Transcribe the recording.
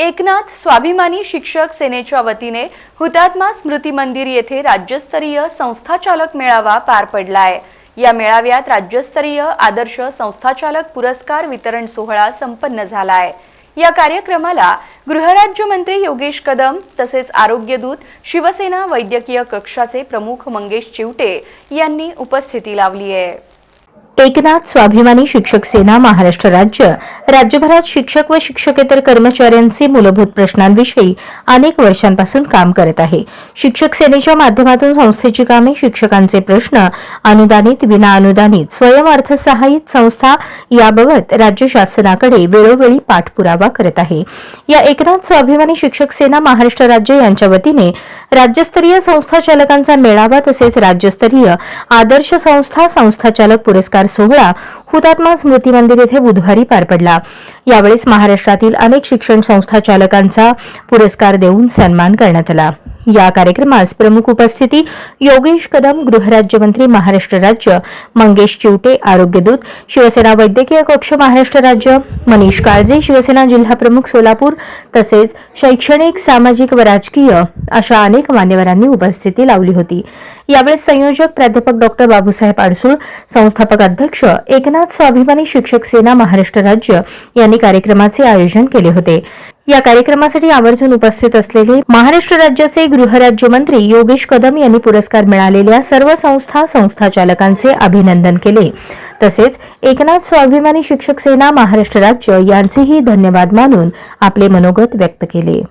एकनाथ स्वाभिमानी शिक्षक सेनेच्या वतीने हुतात्मा स्मृती मंदिर येथे राज्यस्तरीय संस्थाचालक मेळावा पार पडलाय. या मेळाव्यात राज्यस्तरीय आदर्श संस्थाचालक पुरस्कार वितरण सोहळा संपन्न झाला आहे या कार्यक्रमाला गृहराज्यमंत्री योगेश कदम तसेच आरोग्यदूत शिवसेना वैद्यकीय कक्षाचे प्रमुख मंगेश चिवटे यांनी उपस्थिती लावली आहे एकनाथ स्वाभिमानी शिक्षक सेना महाराष्ट्र राज्य. राज्यभरात शिक्षक व शिक्षकेतर कर्मचाऱ्यांचे मूलभूत प्रश्नांविषयी अनेक वर्षांपासून काम करत आहे. शिक्षक सेनेच्या माध्यमातून संस्थेची कामे शिक्षकांचे प्रश्न अनुदानित विना अनुदानित स्वयं अर्थसहाय्यित संस्था याबाबत राज्य शासनाकडे वेळोवेळी पाठपुरावा करत आहे. या एकनाथ स्वाभिमानी शिक्षक सेना महाराष्ट्र राज्य यांच्या वतीने राज्यस्तरीय संस्था चालकांचा मेळावा तसेच राज्यस्तरीय आदर्श संस्था संस्थाचालक पुरस्कार सोहळा हुतात्मा स्मृती मंदिर येथे बुधवारी पार पडला. यावेळेस महाराष्ट्रातील अनेक शिक्षण संस्था चालकांचा पुरस्कार देऊन सन्मान करण्यात आला. या कार्यक्रमास प्रमुख उपस्थिती योगेश कदम गृहराज्यमंत्री महाराष्ट्र राज्य मंगेश चिवटे आरोग्यदूत शिवसेना वैद्यकीय कक्ष महाराष्ट्र राज्य मनीष काळजे शिवसेना जिल्हा प्रमुख सोलापूर तसेच शैक्षणिक सामाजिक व राजकीय अशा अनेक मान्यवरांनी उपस्थिती लावली होती. यावेळेस संयोजक प्राध्यापक डॉक्टर बाबूसाहेब आडसूळ संस्थापक अध्यक्ष एकनाथ स्वाभिमानी शिक्षक सेना महाराष्ट्र राज्य यांनी कार्यक्रमाचे आयोजन केले होते. या कार्यक्रमासाठी आवर्जून उपस्थित असलेले महाराष्ट्र राज्याचे गृहराज्यमंत्री योगेश कदम यांनी पुरस्कार मिळालेल्या सर्व संस्था संस्थाचालकांचे अभिनंदन केले. तसेच एकनाथ स्वाभिमानी शिक्षक सेना महाराष्ट्र राज्य यांचेही धन्यवाद मानून आपले मनोगत व्यक्त केले.